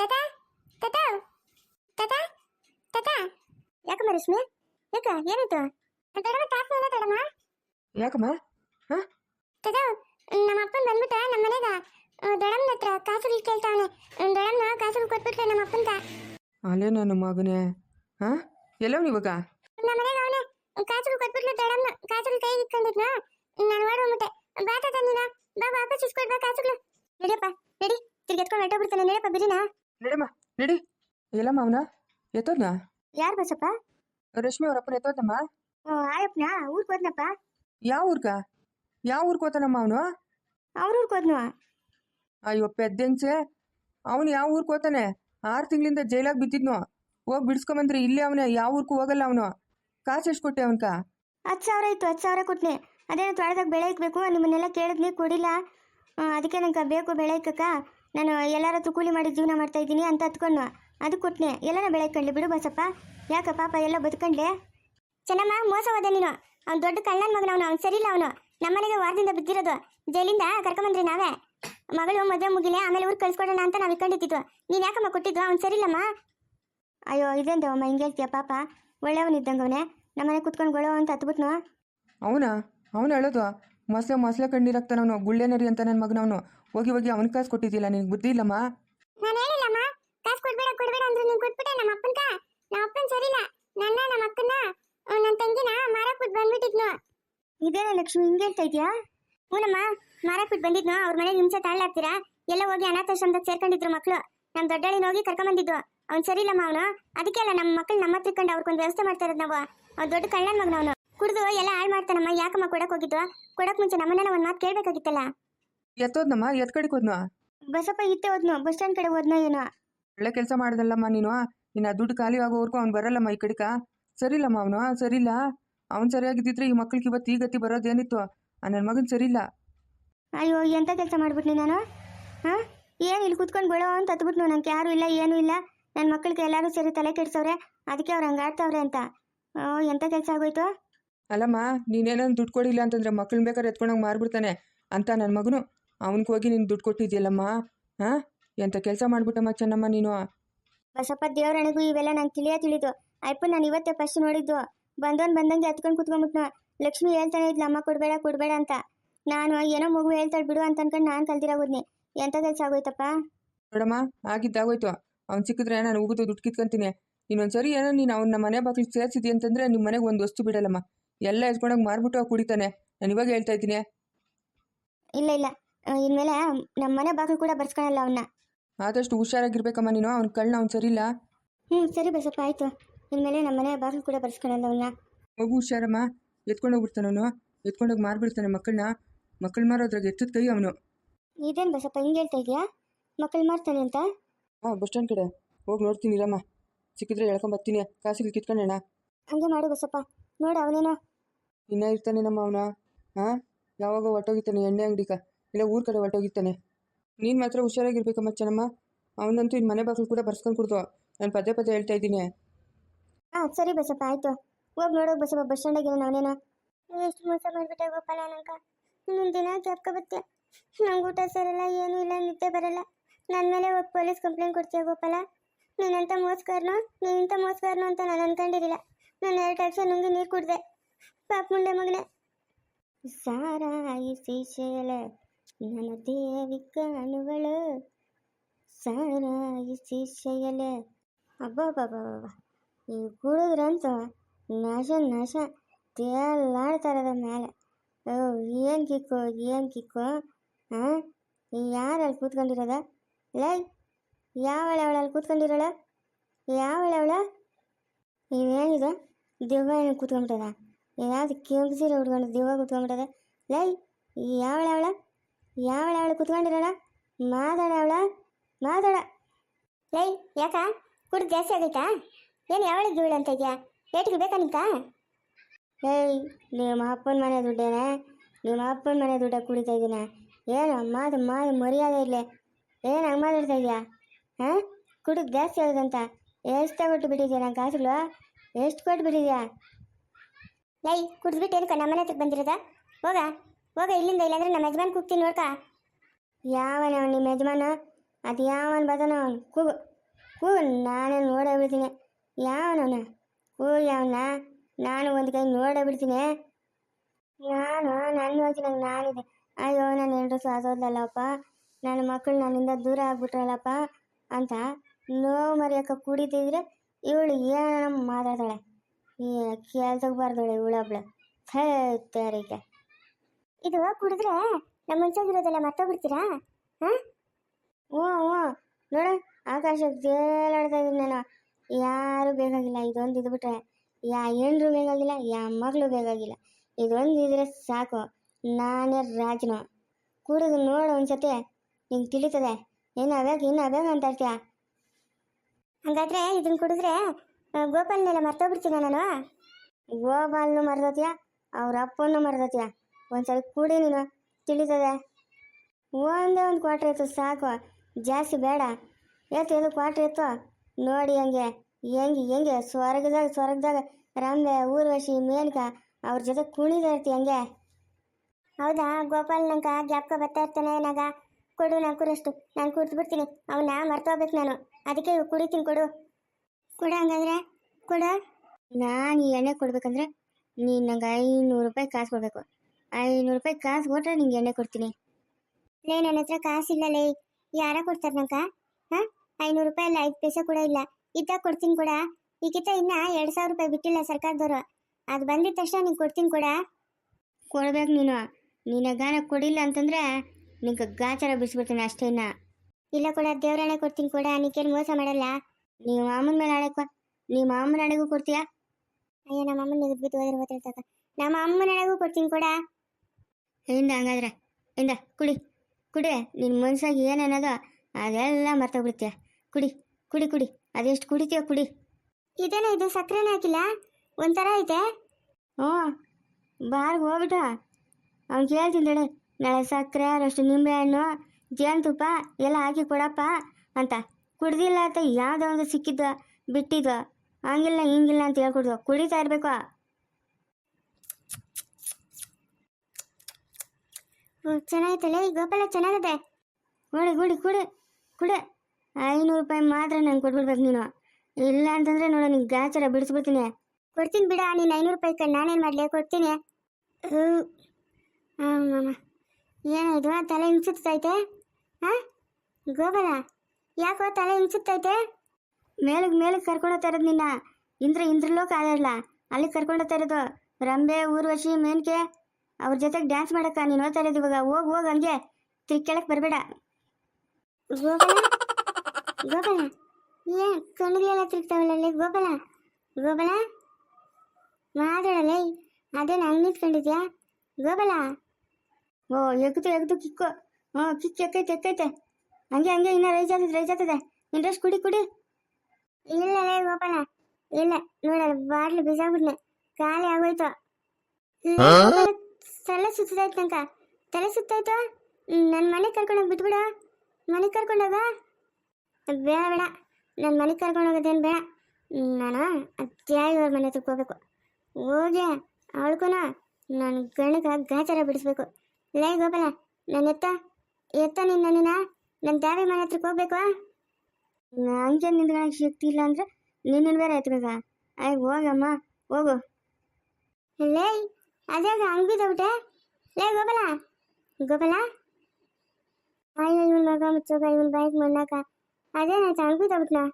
ತಾತ ತಾತ ತಾತ ತಾತ. ಯಾಕಮ್ಮ ರಶ್ಮಿ? ಯಾಕ ಏನಾಯ್ತು? ದೊಡ್ಡಮ್ಮ ತಾತ ಇಲ್ಲ ದೊಡ್ಡಮ್ಮ ಯಾಕಮ್ಮ? ಹಾಂ? ತಾತ ನಮ್ಮ ಅಪ್ಪನ್ ಬಂದ್ಬಿಟ್ಟ ನಮ್ಮ ಮನೆಗ. ದೊಡ್ಡಮ್ಮನ ಹತ್ರ ಕಾಸುಗಳು ಕೇಳ್ತಾವನೆ. ದೊಡ್ಡಮ್ಮ ಕಾಸುಗಳು ಕೊಟ್ಬಿಟ್ರೆ ನಮ್ಮ ಅಪ್ಪಂತ ಅಲ್ಲೇ ನನ್ನ ಮಗನೇ? ಹಾ? ಎಲ್ಲವ್ ಇವಾಗ? ನಮ್ಮ ಮನೆಗೆ ಅವನೇ. ಕಾಸುಗಳು ಕೊಟ್ಬಿಟ್ಲು ದೊಡ್ಡಮ್ಮ ಕಾಸುಗಳು ಕೈಗೆ ಇಟ್ಕೊಂಡಿದ್ನ. ನಾನು ಓಡೋಗ್ಬಿಟ್ಟೆ ಬಾ ತಾತ ನೀನು. ಬಾ ವಾಪಸ್ ಇಸ್ಕೊಡ್ ಬಾ ಕಾಸುಗಳು. ನಡಿಯಪ್ಪ ನಡಿ. ತಿರ್ಗಿ ಎತ್ಕೊಂಡು ಹೊರಟೋಗ್ಬಿಡ್ತಾನೆ. ನಡಿಯಪ್ಪ ಬಿರಿನಾ ನಡಮ್ಮ ನಡಿ. ಎಲ್ಲಮ್ಮ ಅವನ? ಎತ್ತೋದ್ನ? ಯಾರು ಬಸಪ್ಪ? ರಶ್ಮಿ ಅವರಪ್ಪನ ಓ ಆಯಪ್ಪನ? ಊರ್ಗೆ ಹೋದ್ನಪ್ಪ? ಯಾವ ಊರ್ಗ? ಯಾವ ಊರ್ಗೆ ಹೋತಾನಮ್ಮ ಅವನು? ಅವ್ರ ಊರ್ಗೆ ಹೋದ್ನು. ಅಯ್ಯೋ ಪೆದ್ದೆನ್ಸೆ ಅವನು ಯಾವ ಊರ್ಗೆ ಹೋತಾನೆ? ಆರು ತಿಂಗಳಿಂದ ಜೈಲಾಗ ಬಿದ್ದಿದ್ನು. ಹೋಗಿ ಬಿಡಿಸ್ಕೊಂಬಂದ್ರೆ ಇಲ್ಲೇ ಅವನೇ ಯಾವ ಊರ್ಗೂ ಹೋಗಲ್ಲ ಅವನು. ಕಾಸು ಎಷ್ಟು ಕೊಟ್ಟೆ ಅವನ್ಕ? ಹತ್ತು ಸಾವಿರ ಇತ್ತು ಹತ್ತು ಸಾವಿರ ಕೊಟ್ನೆ. ಅದೇನೋ ತೊಳೆದಾಗ ಬೆಳೆ ಇಕ್ಬೇಕು ನಿಮ್ಮನ್ನೆಲ್ಲ ಕೇಳಿದ್ನಿ ಕೊಡಿಲ್ಲ. ಅದಕ್ಕೆ ನಂಗೆ ಬೇಕು ಬೆಳೆ ಇಕ್ಕಕ್ಕ ನಾನು ಎಲ್ಲರ ಹತ್ರ ಕೂಲಿ ಮಾಡಿ ಜೀವನ ಮಾಡ್ತಾ ಇದ್ದೀನಿ ಅಂತ ಹತ್ಕೊಂಡು ಅದು ಕೊಟ್ಟನೆ ಎಲ್ಲನ ಬೆಳೆ ಬಿಡು ಬಸಪ್ಪ. ಯಾಕ ಪಾಪ ಎಲ್ಲ ಬದುಕಂಡೆ ಚೆನ್ನಮ್ಮ ಮೋಸ ಹೋದ ನೀನು. ಅವ್ನು ದೊಡ್ಡ ಕಳ್ಳನ ಮಗನ ಅವನು. ಅವ್ನು ಸರಿಯಿಲ್ಲ ಅವನು. ನಮ್ಮನೆಗೆ ವಾರದಿಂದ ಬಿದ್ದಿರೋದು. ಜೈಲಿಂದ ಕರ್ಕೊಂಬಂದ್ರಿ ನಾವೇ? ಮಗಳು ಮದುವೆ ಮುಗಿಲೆ ಆಮೇಲೆ ಊರು ಕಳ್ಸ್ಕೊಡೋಣ ಅಂತ ನಾವು ಇಟ್ಕೊಂಡಿದ್ದು ನೀನು ಯಾಕಮ್ಮ ಕೊಟ್ಟಿದ್ದು? ಅವ್ನು ಸರಿಯಿಲ್ಲಮ್ಮ? ಅಯ್ಯೋ ಇದೇಂದು ಅಮ್ಮ ಹಿಂಗೆ ಹೇಳ್ತೀಯ ಪಾಪ? ಒಳ್ಳೆಯವನಿದ್ದಂಗೆ ಅವನೇ ನಮ್ಮನೆ ಕುತ್ಕೊಂಡು ಗೊಳೋ ಅಂತ ಹತ್ಬಿಟ್ನು ಅವನಾ? ಅವನು ಹೇಳೋದು? ಮೊಸಳೆ ಮೊಸಳೆ ಕಣ್ಣೀರಾಗ್ತಾನವನು ಗುಳ್ಳೆ ನರಿ ಅಂತ ನನ್ನ ಮಗನವನು. ಹೋಗಿ ಹೋಗಿ ಅವನ ಕಾಸು ಕೊಟ್ಟಿದ್ದಿಲ್ಲ ನಿನ್ ಬುದ್ಧಿ ಇಲ್ಲಮ್ಮ? ನಾನು ಹೇಳಿಲ್ಲಮ್ಮ. ಕಾಸು ಕೊಡ್ಬೇಡ ಕೊಡ್ಬೇಡ ಅಂದ್ರೆ ನೀನು ಕೊಟ್ಬಿಟ್ಟೆ ನಮ್ಮ ಅಪ್ಪನ್ಕ ನಮ್ಮ ಅಪ್ಪನ್ ಸರಿಲ್ಲ. ನನ್ನ ನಮ್ಮ ಅಕ್ಕನ ನನ್ನ ತಂಗಿನ ಮಾರಾಕ್ಬಿಟ್ಟು ಬಂದ್ಬಿಟ್ಟಿದ್ನು. ಇದೇನ ಲಕ್ಷ್ಮಿ ಹಿಂಗೆ ಹೇಳ್ತಾ ಇದೆಯಾ? ಹ್ಞೂನಮ್ಮ ಮಾರಕ್ ಬಿಟ್ಟು ಬಂದಿದ್ನು? ಅವ್ರ ಮನೆಗೆ ಹಿಂಸೆ ತಾಳ್ಲಾಗ್ತೀರಾ? ಎಲ್ಲ ಹೋಗಿ ಅನಾಥಾಶ್ರಮದಾಗ ಸೇರ್ಕೊಂಡಿದ್ರು ಮಕ್ಕಳು ನಮ್ಮ ದೊಡ್ಡಳಿನ ಹೋಗಿ ಕರ್ಕೊಂಬಂದಿದ್ದು. ಅವ್ನು ಸರಿಲ್ಲಮ್ಮ ಅವನು. ಅದಕ್ಕೆ ಅಲ್ಲ ನಮ್ಮ ಮಕ್ಕಳು ನಮ್ಮ ಹತ್ರ ಕಂಡು ಅವ್ರಿಗೊಂದು ವ್ಯವಸ್ಥೆ ಮಾಡ್ತಾ ಇರೋದು ನಾವು. ಅವ್ನು ದೊಡ್ಡ ಕಳ್ಳನ ಮಗನ ಅವನು ಕುಡಿದು ಎಲ್ಲ ಹಾಳು ಮಾಡ್ತಾನಮ್ಮ. ಯಾಕಮ್ಮ ಕೊಡಕ್ ಹೋಗಿದ್ವಾ ಕೊಡಕ್ ಮುಂಚೆ ನಮ್ಮನ್ನ ಒಂದ್ ಮಾತು ಕೇಳ್ಬೇಕಾಗಿತ್ತಲ್ಲ? ಎತ್ತೋದ್ನಮ್ಮ? ಎತ್ ಕಡೆಗೆ ಹೋದ್ನು? ಬಸಪ್ಪ ಇತ್ತೆ ಹೋದ್ನು? ಬಸ್ ಸ್ಟ್ಯಾಂಡ್ ಕಡೆ ಹೋದ್ನ ಏನೋ? ಒಳ್ಳೆ ಕೆಲಸ ಮಾಡ್ದಲ್ಲಮ್ಮ ನೀನು. ಇನ್ನು ದುಡ್ಡು ಖಾಲಿ ಆಗೋವರೆಗೂ ಅವ್ನು ಬರಲ್ಲಮ್ಮ ಈ ಕಡೆಕ. ಸರಿಲ್ಲಮ್ಮ ಅವನು? ಸರಿಲ್ಲ. ಅವ್ನು ಸರಿಯಾಗಿದ್ದಿದ್ರೆ ಈ ಮಕ್ಳಿಗೆ ಇವತ್ತು ಈ ಗತಿ ಬರೋದೇನಿತ್ತು? ಆ ನನ್ನ ಮಗನ ಸರಿಲ್ಲ. ಅಯ್ಯೋ ಎಂತ ಕೆಲಸ ಮಾಡ್ಬಿಟ್ನಿ ನಾನು? ಹಾಂ ಏನು ಇಲ್ಲಿ ಕುತ್ಕೊಂಡು ಬಿಡೋ ಅಂತ ಹತ್ಬಿಟ್ನು. ನಂಗೆ ಯಾರು ಇಲ್ಲ ಏನು ಇಲ್ಲ. ನನ್ನ ಮಕ್ಕಳಿಗೆ ಎಲ್ಲರೂ ಸೇರಿ ತಲೆ ಕೆಡ್ಸವ್ರೆ. ಅದಕ್ಕೆ ಅವ್ರು ಹಂಗಾಡ್ತವ್ರೆ ಅಂತ. ಓ ಎಂತ ಕೆಲಸ ಆಗೋಯ್ತು? ಅಲ್ಲಮ್ಮ ನೀನೇನೋ ದುಡ್ಡು ಕೊಡಿಲ್ಲ ಅಂತಂದ್ರೆ ಮಕ್ಳನ್ನ ಬೇಕಾದ್ರೆ ಎತ್ಕೊಂಡೋಗಿ ಮಾರ್ಬಿಡ್ತಾನೆ ಅಂತ ನನ್ನ ಮಗನು. ಅವನಿಗೆ ಹೋಗಿ ನೀನು ದುಡ್ಡು ಕೊಟ್ಟಿದ್ಯಲ್ಲಮ್ಮ ಹಾಂ? ಎಂಥ ಕೆಲಸ ಮಾಡಿಬಿಟ್ಟಮ್ಮ ಚೆನ್ನಮ್ಮ ನೀನು. ಬಸಪ್ಪ ದೇವರಣಿಗೂ ಇವೆಲ್ಲ ನಂಗೆ ತಿಳಿಯ ತಿಳಿದು. ಅಯ್ಯಪ್ಪ ನಾನು ಇವತ್ತೇ ಫಸ್ಟ್ ನೋಡಿದ್ದು. ಬಂದವನ್ ಬಂದಂಗೆ ಹತ್ಕೊಂಡು ಕುತ್ಕೊಂಡ್ಬಿಟ್ನು. ಲಕ್ಷ್ಮಿ ಹೇಳ್ತಾನೆ ಇದ್ಲು ಅಮ್ಮ ಕೊಡಬೇಡ ಕೊಡಬೇಡ ಅಂತ. ನಾನು ಏನೋ ಮಗು ಹೇಳ್ತಾಳೆ ಬಿಡು ಅಂತ ಅನ್ಕೊಂಡು ನಾನು ಕಲ್ತಿರೋಗೋದ್ನಿ ಎಂಥ ಕೆಲಸ ಆಗೋಯ್ತಪ್ಪ? ನೋಡಮ್ಮ ಆಗಿದ್ದಾಗೋಯ್ತು ಅವ್ನು ಸಿಕ್ಕಿದ್ರೆ ನಾನು ಉಗಿದು ದುಡ್ಡು ಕಿತ್ಕೊಂತೀನಿ. ಇನ್ನೊಂದ್ಸರಿ ಏನೋ ನೀನು ಅವ್ನ ಮನೆ ಬಾಗಿಲಿಗೆ ಸೇರಿಸಿದಿ ಅಂತಂದ್ರೆ ನಿಮ್ಮ ಮನೆಗೆ ಒಂದು ವಸ್ತು ಬಿಡಲ್ಲಮ್ಮ. ಎಲ್ಲ ಎತ್ಕೊಂಡೋಗಿ ಮಾರ್ಬಿಟ್ಟು ಕುಡಿತಾನೆ. ನಾನು ಇವಾಗ ಹೇಳ್ತಾ ಇದ್ದೀನಿ. ಇಲ್ಲ ಇಲ್ಲ. ಇನ್ಮೇಲೆ ನಮ್ಮ ಮನೆ ಬಾಗಿಲು ಕೂಡ ಬರ್ಸ್ಕೊಳಲ್ಲ ಅವನ್ನ ಆದಷ್ಟು ಹುಷಾರಾಗಿರ್ಬೇಕಮ್ಮ ನೀನು. ಅವ್ನ ಕಳ್ಳ ಅವ್ನು ಸರಿಯಿಲ್ಲ ಹ್ಞೂ ಸರಿ ಬಸಪ್ಪ ಆಯಿತು. ಇನ್ಮೇಲೆ ನಮ್ಮ ಮನೆ ಬಾಗಿಲು ಕೂಡ ಬರ್ಸ್ಕೊಳಲ್ಲ ಅವನ್ನ ಮಗು ಹುಷಾರಮ್ಮ. ಎತ್ಕೊಂಡು ಹೋಗ್ಬಿಡ್ತಾನೆ ಅವನು. ಎತ್ಕೊಂಡೋಗಿ ಮಾರ್ಬಿಡ್ತಾನೆ ಮಕ್ಕಳನ್ನ ಮಕ್ಕಳು ಮಾರೋದ್ರಾಗ ಎತ್ತದ ಕೈ ಅವನು. ಇದೇನು ಬಸಪ್ಪ ಹಿಂಗೆ ಹೇಳ್ತಾ ಇದೆಯಾ? ಮಕ್ಕಳು ಮಾರ್ತಾನೆ ಅಂತ? ಹಾಂ ಬಸ್ ಸ್ಟ್ಯಾಂಡ್ ಕಡೆ. ಹೋಗಿ ನೋಡ್ತೀನಿ ಇರಮ್ಮ. ಸಿಕ್ಕಿದ್ರೆ ಹೇಳ್ಕೊಂಬರ್ತೀನಿ ಕಾಸಿಗೆ ಕಿತ್ಕೊಂಡೋಣ ಹಂಗೆ ಮಾಡು ಬಸಪ್ಪ. ನೋಡು ಅವನೇನೋ ಇನ್ನೂ ಇರ್ತಾನೆ ನಮ್ಮ ಅವನ ಹಾಂ ಯಾವಾಗ ಹೊಟ್ಟೋಗಿತ್ತಾನೆ ಎಣ್ಣೆ ಅಂಗಡಿಕ, ಇಲ್ಲ ಊರ ಕಡೆ ಹೊಟ್ಟೋಗಿತ್ತಾನೆ ನೀನ್ ಮಾತ್ರ ಹುಷಾರಾಗಿರ್ಬೇಕಮ್ಮ ಚೆನ್ನಮ್ಮ ಅವನಂತೂ ಇನ್ ಮನೆ ಬಾಗಿಲು ಕೂಡ ಬರ್ಸ್ಕೊಂಡು ಕೊಡ್ತು ನಾನು ಪದೇ ಪದೇ ಹೇಳ್ತಾ ಇದ್ದೀನಿ. ಹಾಂ, ಸರಿ ಬಸಪ್ಪ, ಆಯಿತು. ಹೋಗ್ ನೋಡೋಗಿ ಬಸಪ್ಪ, ಬಸ್ ಸ್ಟ್ಯಾಂಡಾಗ ನಾನೇನ. ಎಷ್ಟು ಮೋಸ ಮಾಡಿಬಿಟ್ಟೆ ಗೋಪಾಲ ನಂಗೆ ನಿನ್ನ ದಿನ ಕೆಪ್ಕೊಬತ್ತೆ ನಂಗೆ ಊಟ ಸರಿಯಲ್ಲ ಏನೂ ಇಲ್ಲ, ನಿದ್ದೆ ಬರಲ್ಲ. ನನ್ನ ಮೇಲೆ ಹೋಗಿ ಪೊಲೀಸ್ ಕಂಪ್ಲೇಂಟ್ ಕೊಡ್ತೀಯ ಗೋಪಾಲ? ನೀನಂತ ಮೋಸ್ಕರ್ನೋ ನೀನಿಂತ ಮೋಸ್ಕರ್ನೋ ಅಂತ ನಾನು ಅನ್ಕೊಂಡಿರಲಿಲ್ಲ. ನಾನು ಎರಡು ಟೈಪ್ಸ ನುಂಗಿ ನೀರು ಕುಡ್ದೆ. ಪಾಪ ಮುಂಡೆ ಮಗನೇ ಶೇಲ ನನ್ನ ದೇವಿ ಕಾಣುವಳು. ಸಾರಾಯಿಸಿ ಶಯಲ ಅಬ್ಬಬ್ಬಬ್ಬಬ್ಬ ಈ ಕುಡಿದ್ರಂತೂ ನಾಶ ನಾಶ. ತೇಲಾಡ್ತಾರದ ಮೇಲೆ ಏನು ಕಿಕ್ಕು ಏನು ಕಿಕ್ಕು ಹಾಂ ಯಾರಲ್ಲಿ ಕೂತ್ಕೊಂಡಿರೋದ? ಲೈ, ಯಾವಳೆ ಅವಳಲ್ಲಿ ಕೂತ್ಕೊಂಡಿರೋಳ? ಯಾವಳೆ ಅವಳ? ಇವೇನಿದೆ ದೆವ್ವ ಏನು ಕೂತ್ಕೊಂಡ್ಬಿಟ್ಟದ? ಯಾವ್ದು ಕೆಂಪು ಸೀರೆ ಉಟ್ಕೊಂಡು ದೆವ್ವ ಕೂತ್ಕೊಂಡ್ಬಿಟ್ಟದ, ಲೈ, ಯಾವಳ ಅವಳ? ಯಾವಳ ಅವಳು ಕುತ್ಕೊಂಡಿರೋಣ ಮಾತಾಡ ಅವಳ, ಮಾತಾಡ. ಲೈ, ಯಾಕ? ಕುಡ್ದು ಜಾಸ್ತಿ ಆಗೈತಾ? ಏನು ಯಾವಳಿಗೆ ಗಿವಳು ಅಂತ ಇದೆಯಾ? ಏಟಿಗೆ ಬೇಕಾ ನಿಂತ? ಏಯ್ ನಿಮ್ಮ ಅಪ್ಪನ ಮನೆ ದುಡ್ಡೇನೆ, ನಿಮ್ಮ ಅಪ್ಪನ ಮನೆ ದುಡ್ಡ ಕುಡಿತಾ ಇದ್ದೀನ ಏನು ಮಾತು ಮಾತು ಮರ್ಯಾದೆ ಇರಲಿ. ಏನು ಹಂಗೆ ಮಾತಾಡ್ತಾ ಇದೆಯಾ? ಹಾಂ? ಕುಡಿದು ಜಾಸ್ತಿ ಆಗೋದಂತ ಎಷ್ಟು ತಗೊಟ್ಟು ಬಿಟ್ಟಿದ್ಯಾ ನನ್ನ ಕಾಸುಗಳು? ಎಷ್ಟು ಕೊಟ್ಟು ಬಿಟ್ಟಿದ್ಯಾ ಲೈ ಕುಡಿದ್ಬಿಟ್ಟು ಏನಕ್ಕ ನಮ್ಮ ಮನೆ ಹತ್ರ ಬಂದಿರೋದ? ಹೋಗ ಹೋಗ ಇಲ್ಲಿಂದ, ಇಲ್ಲಾಂದ್ರೆ ನಮ್ಮ ಯಜಮಾನ್ ಕೂಗ್ತೀನಿ ನೋಡ್ಕ. ಯಾವನ ನಿಮ್ಮ ಯಜಮಾನ? ಅದು ಯಾವನ ಬದನ ಅವನು? ಕೂಗು ಕೂಗು, ನಾನೇ ನೋಡೇ ಬಿಡ್ತೀನಿ ಯಾವನವನ ಕೂಗಿ ಯಾವನ ನಾನು ಒಂದು ಕೈ ನೋಡೇ ಬಿಡ್ತೀನಿ ನಾನು ನನ್ನ ಯೋಚನೆ ನಾನಿದೆ. ಅಯ್ಯೋ, ನಾನು ಎಲ್ಲರೂ ಸಾಧೋದಲ್ಲಪ್ಪ ನನ್ನ ಮಕ್ಕಳು ನನ್ನಿಂದ ದೂರ ಆಗ್ಬಿಟ್ರಲ್ಲಪ್ಪ ಅಂತ ನೋವು ಮರೆಯಕ್ಕೆ ಕುಡಿತಿದ್ರೆ ಇವಳು ಏನೋ ಮಾತಾಡ್ತಾಳೆ. ಕೆಲ್ಸಕ್ಕೆ ಬರ್ದೋಳೆ ಇವಳೊಬ್ಳು ಥೇರಿಗೆ ಇದು ಕುಡಿದ್ರೆ ನಮ್ಮ ಮನ್ಸಾಗಿರೋದೆಲ್ಲ ಮರ್ತೋಗ್ಬಿಡ್ತೀರಾ? ಹಾಂ? ಓ ಓ ನೋಡು ಆಕಾಶಕ್ಕೆ ಜೇಲಾಡ್ತಾ ಇದ್ದೀನಿ ನಾನು. ಯಾರು ಬೇಕಾಗಿಲ್ಲ, ಇದೊಂದು ಇದು ಬಿಟ್ರೆ. ಯಾ ಹೆಂಡ್ರು ಬೇಕಾಗಿಲ್ಲ, ಯಾ ಮಗಳು ಬೇಕಾಗಿಲ್ಲ. ಇದೊಂದು ಇದ್ರೆ ಸಾಕು. ನಾನೇ ರಾಜನು. ಕುಡಿದು ನೋಡು ಒಂದ್ಸತಿ. ನಿಂಗೆ ತಿಳಿತದೆ. ಇನ್ನು ಅಬೇಕು ಇನ್ನು ಅಬೇಕು ಅಂತ ಇರ್ತೀಯ ಹಂಗಾದ್ರೆ ಇದನ್ನ ಕುಡಿದ್ರೆ ಗೋಪಾಲನೆಲ್ಲ ಮರ್ತೋಗ್ಬಿಡ್ತೀನ ನಾನು? ಗೋಪಾಲ್ನು ಮರ್ತೋತೀಯ ಅವ್ರ ಅಪ್ಪನೂ ಮರ್ತೋತೀಯ ಒಂದ್ಸರಿ ಕೂಡಿ ನೀನು, ತಿಳಿತದೆ? ಒಂದೇ ಒಂದು ಕ್ವಾಟ್ರ್ ಇತ್ತು ಸಾಕು. ಜಾಸ್ತಿ ಬೇಡ. ಎತ್ತು ಎದು ಕ್ವಾಟ್ರ್ ಇತ್ತು ನೋಡಿ ಹಂಗೆ, ಹೆಂಗೆ ಹೆಂಗೆ? ಸ್ವರ್ಗದಾಗ ಸ್ವರ್ಗದಾಗ ರಂಬೆ ಊರ್ವಶಿ ಮೇಲ್ಕ ಅವ್ರ ಜೊತೆ ಕುಣಿತಾ ಇರ್ತಿ ಹಂಗೆ. ಹೌದಾ? ಗೋಪಾಲ್ ನಂಗ ಗ್ಯಾಪ್ಕ ಬರ್ತಾ ಇರ್ತಾನೆ, ನಾಗ. ಕೊಡು, ನಾನು ಕುರಷ್ಟು. ನಾನು ಕುಡ್ದು ಬಿಡ್ತೀನಿ. ಅವನ್ನ ಮರ್ತೋಗ್ಬೇಕು ನಾನು. ಅದಕ್ಕೆ ಕುಡಿತೀನಿ ಕೊಡು. ಕೊಡು ಹಂಗಾದ್ರೆ, ಕೊಡ. ನಾನು ಈ ಎಣ್ಣೆ ಕೊಡ್ಬೇಕಂದ್ರೆ ನೀನು ನಂಗೆ ಐನೂರು ರೂಪಾಯಿ ಕಾಸು ಕೊಡಬೇಕು. ಐನೂರು ರೂಪಾಯಿ ಕಾಸು ಕೊಟ್ರೆ ನಿಂಗೆ ಎಣ್ಣೆ ಕೊಡ್ತೀನಿ. ಲೇ ನನ್ನ ಹತ್ರ ಕಾಸಿಲ್ಲ ಲೇ. ಯಾರ ಕೊಡ್ತಾರೆ ನಂಗ? ಹಾಂ? ಐನೂರು ರೂಪಾಯಿ ಇಲ್ಲ ಐದು ಪೈಸೆ ಕೂಡ ಇಲ್ಲ. ಇದ್ದಾಗ ಕೊಡ್ತೀನಿ ಕೂಡ. ಈಗಿತ್ತ ಇನ್ನ ಎರಡು ಸಾವಿರ ರೂಪಾಯಿ ಬಿಟ್ಟಿಲ್ಲ ಸರ್ಕಾರದವರು. ಅದು ಬಂದಿದ ತಕ್ಷಣ ನಿಂಗೆ ಕೊಡ್ತೀನಿ ಕೂಡ. ಕೊಡ್ಬೇಕು ನೀನು. ನಿನ್ನ ಗಾನ ಕೊಡಿಲ್ಲ ಅಂತಂದ್ರೆ ನಿಂಗೆ ಗಾಚಾರ ಬಿಡಿಸ್ಬಿಡ್ತೀನಿ ಅಷ್ಟೇನ ಇಲ್ಲ ಕೂಡ ದೇವ್ರಾಣೆ ಕೊಡ್ತೀನಿ ಕೂಡ. ನೀಕೇನು ಮೋಸ ಮಾಡಲ್ಲ. ನೀವು ಮಾಮನ ಮೇಲೆ ಆಡಕ್ಕ ನೀವು ಮಾಮನ ಹಣೆಗೂ ಕೊಡ್ತೀಯಾ? ಅಯ್ಯೋ ನಮ್ಮ ಅಮ್ಮನ ನೆಗೆದು ಬಿದ್ದು ಹೋದ್ರೆ ಗೊತ್ತಿರ್ತಕ್ಕ ನಮ್ಮ ಅಮ್ಮನ ಹಣೆಗೂ ಕೊಡ್ತೀನಿ ಕೂಡ. ಇಂದ ಹಂಗಾದ್ರೆ ಇಂದ ಕುಡಿ ಕುಡಿ ನಿನ್ನ ಮನ್ಸಾಗಿ ಏನೇನದೋ ಅದೆಲ್ಲ ಮರ್ತೋಗ್ಬಿಡ್ತೀಯ? ಕುಡಿ ಕುಡಿ ಕುಡಿ ಅದೆಷ್ಟು ಕುಡಿತೀಯ ಕುಡಿ. ಇದೇನ ಇದು ಸಕ್ಕರೆನೇ ಹಾಕಿಲ್ಲ? ಒಂಥರ ಐತೆ? ಹ್ಞೂ ಬಾರ್ಗೆ ಹೋಗ್ಬಿಟ್ಟ. ಅವ್ನು ಕೇಳ್ತಿದ್ದಾಳೆ ನಾಳೆ ಸಕ್ಕರೆ ಅಷ್ಟು ನಿಂಬೆಹಣ್ಣು ಜೇನುತುಪ್ಪ ಎಲ್ಲ ಹಾಕಿ ಕೊಡಪ್ಪ ಅಂತ. ಕುಡ್ದಿಲ್ಲ ಅಂತ ಒಂದು ಸಿಕ್ಕಿದ್ದು ಬಿಟ್ಟಿದ್ದು. ಹಂಗಿಲ್ಲ ಹಿಂಗಿಲ್ಲ ಅಂತ ಹೇಳ್ಕೊಡ್ದು. ಕುಡಿತಾ ಇರಬೇಕು. ಚೆನ್ನಾಗಿತ್ತಲ್ಲ? ಈ ಗೋಪಾಲ ಚೆನ್ನಾಗಿದೆ. ಕುಡಿ ಕುಡಿ ಕುಡಿ ಕುಡು. ಐನೂರು ರೂಪಾಯಿ ಮಾತ್ರ ನಂಗೆ ಕೊಟ್ಬಿಡ್ಬೇಕು ನೀನು. ಇಲ್ಲ ಅಂತಂದ್ರೆ ನೋಡು ನಿಂಗೆ ಗಾಚಾರ ಬಿಡಿಸ್ಬಿಡ್ತೀನಿ. ಕೊಡ್ತೀನಿ ಬಿಡ ನೀನು ಐನೂರು ರೂಪಾಯಿ ಕಣ್ಣು ನಾನೇನು ಮಾಡಲಿ? ಕೊಡ್ತೀನಿ. ಆ, ಮಾಮ. ಏನಿದು ತಲೆ ಹಿಂಸುತ್ತೈತೆ ಹಾಂ ಗೋಪಾಲ? ಯಾಕೋ ತಲೆ ಹಿಂಸುತ್ತೈತೆ ಮೇಲಿಗೆ ಮೇಲಕ್ಕೆ ಕರ್ಕೊಂಡೋಗ್ತಾ ಇರೋದು ನಿನ್ನ. ಇಂದ್ರ ಇಂದ್ರಲೋಕ ಅದಲ್ಲ ಅಲ್ಲಿಗೆ ಕರ್ಕೊಂಡೋಗ್ತಾ ಇರೋದು. ರಂಬೆ, ಊರ್ವಶಿ, ಮೇನ್ಕೆ. ಅವ್ರ ಜೊತೆಗೆ ಡ್ಯಾನ್ಸ್ ಮಾಡಕ್ಕ ನೀನು ಹೋಗ್ತಾ ಇರೋದು ಇವಾಗ. ಹೋಗಿ ಹೋಗಿ ಹಂಗೆ. ತಿರ್ಕೆಳಕ್ ಬರಬೇಡ. ಗೋಪಾಲ? ಗೋಪಾಲ? ಏ ಕಣ್ಣುಗಳೆಲ್ಲ ತಿರ್ಗ್ತಾವಲ್ಲ ಗೋಪಾಲ? ಗೋಪಾಲ? ಮಾತಾಡಲ್ಲ ಅದೇ ನಂಗೆ ನಿಂತ್ಕೊಂಡಿದ್ಯಾ? ಗೋಪಾಲ? ಓ ಎಗ್ದು ಎಗ್ದು ಕಿಕ್ಕು. ಹ್ಞೂ ಕಿಕ್, ಎಕ್ಕೈತೆ ಎಕ್ಕೈತೆ. ಹಂಗೆ ಹಂಗೆ ಇನ್ನ ರೈಜ್ ಆಗ್ತದೆ ರೈಸ್ ಆಗ್ತದೆ. ಇಂಟ್ರೆಸ್ಟ್ ಕುಡಿ ಕುಡಿ. ಇಲ್ಲ ಲೇ ಗೋಪಾಲ ಇಲ್ಲ ನೋಡಲ್ಲ ಬಾಟ್ಲು ಬಿಸಾಕ್ಬಿಟ್ನೆ. ಖಾಲಿ ಆಗೋಯ್ತು. ತಲೆ ಸುತ್ತೈತೆ ನಂಕ ತಲೆ ಸುತ್ತಾಯ್ತು? ನನ್ನ ಮನೆಗೆ ಕರ್ಕೊಂಡೋಗಿ ಬಿಟ್ಬಿಡು. ಮನೆಗೆ ಕರ್ಕೊಂಡೋಗ ಬೇಡ ಬೇಡ. ನನ್ನ ಮನೆಗೆ ಕರ್ಕೊಂಡೋಗೋದೇನು ಬೇಡ. ನಾನು ಅತ್ಯಾಗಿ ಅವ್ರ ಮನೆ ಹತ್ರಕ್ಕೆ ಹೋಗ್ಬೇಕು. ಹೋಗಿ ಅವಳ್ಕೊನ ನನ್ನ ಗಣಕ ಗಾಚಾರ ಬಿಡಿಸ್ಬೇಕು. ಲೇ ಗೋಪಾಲ ನನ್ನ ಎತ್ತ? ಎತ್ತ ನಿನ್ನ ನಿನ್ನ ನನ್ನ ದ್ಯಾವಿ ಮನೆ ಹತ್ರಕ್ಕೆ ಹೋಗ್ಬೇಕು? ಹಂಗೆ ನಿಂತ್ಕೊಳಕ್ಕೆ ಶಕ್ತಿ ಇಲ್ಲ ಅಂದ್ರೆ ನಿನ್ನ ಬೇರೆ ಎತ್ಬೇಕಾ? ಆಯ್, ಹೋಗಮ್ಮ, ಹೋಗು. ಲೇ, ಅದೇ ಹಂಗ್ ಬಿದ್ದೋಗ್ಬಿಟ್ಟೆ ಲೇ, ಗೋಪಾಲ ಗೋಪಾಲ. ಅಯ್ಯೋ ಇವನ್ ಮಗ ಮುಚ್ಚೋಗ ಇವನ್ ಬೈಕ್ ಮಣ್ಣಾಕ. ಅದೇನಾಯ್ತು ಹಂಗ್ ಬಿದ್ದೋಗ್ಬಿಟ್ನಾ